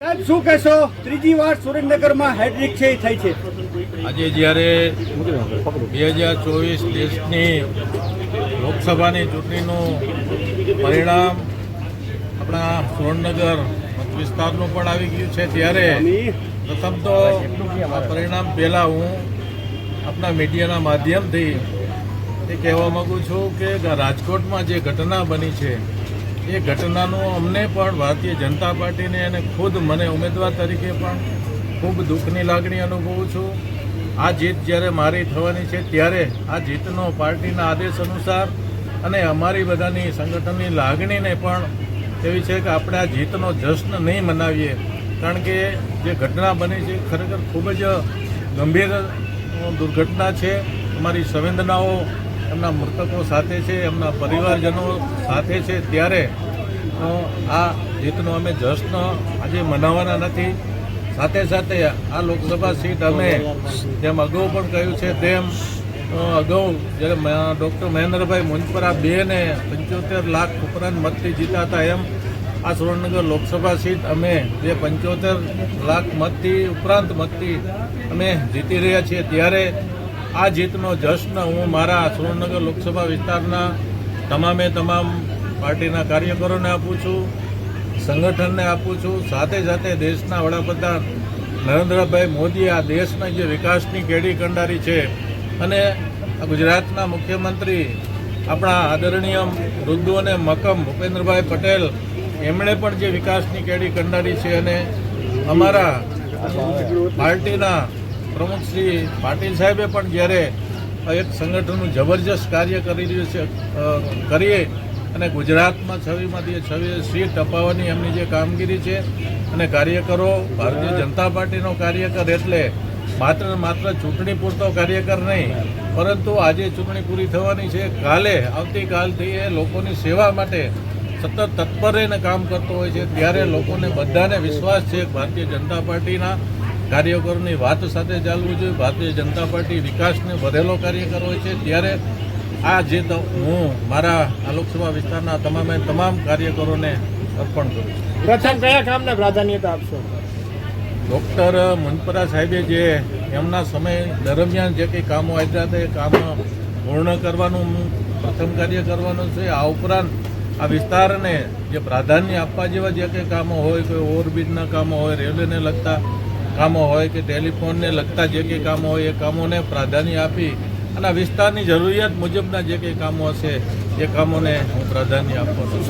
શું કહેશો? ત્રીજી વાર સુરેન્દ્રનગરમાં હેડ્રિક છે થઈ છે. આજે જ્યારે બે હજાર ચોવીસ દેશની લોકસભાની ચૂંટણીનું પરિણામ આપણા સુરેન્દ્રનગર વિસ્તારનું પણ આવી ગયું છે, ત્યારે પ્રથમ તો આ પરિણામ પહેલાં હું આપણા મીડિયાના માધ્યમથી એ કહેવા માગું છું કે રાજકોટમાં જે ઘટના બની છે એ ઘટનાનું અમને પણ ભારતીય જનતા પાર્ટીને અને ખુદ મને ઉમેદવાર તરીકે પણ ખૂબ દુઃખની લાગણી અનુભવું છું. આ જીત જ્યારે મારી થવાની છે ત્યારે આ જીતનો પાર્ટીના આદેશ અનુસાર અને અમારી બધાની સંગઠનની લાગણીને પણ એવી છે કે આપણે આ જીતનો જશ્ન નહીં મનાવીએ. કારણ કે જે ઘટના બની છે ખરેખર ખૂબ જ ગંભીર દુર્ઘટના છે. અમારી સંવેદનાઓ એમના મૃતકો સાથે છે, એમના પરિવારજનો સાથે છે. ત્યારે અ, આ જીતનો અમે જશ્ન આજે મનાવવાના નથી. સાથે સાથે આ લોકસભા સીટ અમે જેમ અગાઉ પણ કહ્યું છે તેમ અગાઉ જ્યારે ડૉક્ટર મહેન્દ્રભાઈ મુંજપરા બેને પંચોતેર લાખ ઉપરાંત મતથી જીતા હતા એમ આ સુરેન્દ્રનગર લોકસભા સીટ અમે જે પંચોતેર લાખ મતથી ઉપરાંત મતથી અમે જીતી રહ્યા છીએ ત્યારે આ જીતનો જશ્ન હું મારા સુરેન્દ્રનગર લોકસભા વિસ્તારના તમામે તમામ પાર્ટીના કાર્યકરોને આપું છું, સંગઠનને આપું છું, સાથે સાથે દેશના વડાપ્રધાન નરેન્દ્રભાઈ મોદી આ દેશના જે વિકાસની કેડી કંડારી છે અને ગુજરાતના મુખ્યમંત્રી, આપણા આદરણીય વૃદ્ધુ અને મકમ ભૂપેન્દ્રભાઈ પટેલ, એમણે પણ જે વિકાસની કેડી કંડારી છે અને અમારા પાર્ટીના પ્રમુખ શ્રી પાટીલ સાહેબે પણ જ્યારે એક સંગઠનનું જબરજસ્ત કાર્ય કરી રહ્યું છે કરીએ અને ગુજરાતમાં છવીમાંથી છવી સીટ અપાવવાની એમની જે કામગીરી છે અને કાર્યકરો, ભારતીય જનતા પાર્ટીનો કાર્યકર એટલે માત્ર માત્ર ચૂંટણી પૂરતો કાર્યકર નહીં, પરંતુ આજે ચૂંટણી પૂરી થવાની છે. કાલે, આવતીકાલથી એ લોકોની સેવા માટે સતત તત્પર રહીને કામ કરતો હોય છે. ત્યારે લોકોને બધાને વિશ્વાસ છે ભારતીય જનતા પાર્ટીના કાર્યકરોની વાત સાથે ચાલવું જોઈએ. ભારતીય જનતા પાર્ટી વિકાસને વધેલો કાર્યકર હોય છે. ત્યારે આ જે તો હું મારા આ લોકસભા વિસ્તારના તમામે તમામ કાર્યકરોને અર્પણ કરું છું. પ્રથમ કયા કામને પ્રાધાન્યતા આપશો? ડૉક્ટર મનપરા સાહેબે જે એમના સમય દરમિયાન જે કંઈ કામો આપ્યા હતા એ કામ પૂર્ણ કરવાનું પ્રથમ કાર્ય કરવાનું છે. આ ઉપરાંત આ વિસ્તારને જે પ્રાધાન્ય આપવા જેવા જે કંઈ કામો હોય કોઈ ઓવરબ્રિજના કામો હોય રેલવેને લગતા કામો હોય કે ટેલિફોનને લગતા જે કંઈ કામો હોય એ કામોને પ્રાધાન્ય આપી અને વિસ્તારની જરૂરિયાત મુજબના જે કંઈ કામો હશે એ કામોને હું પ્રાધાન્ય આપું છું.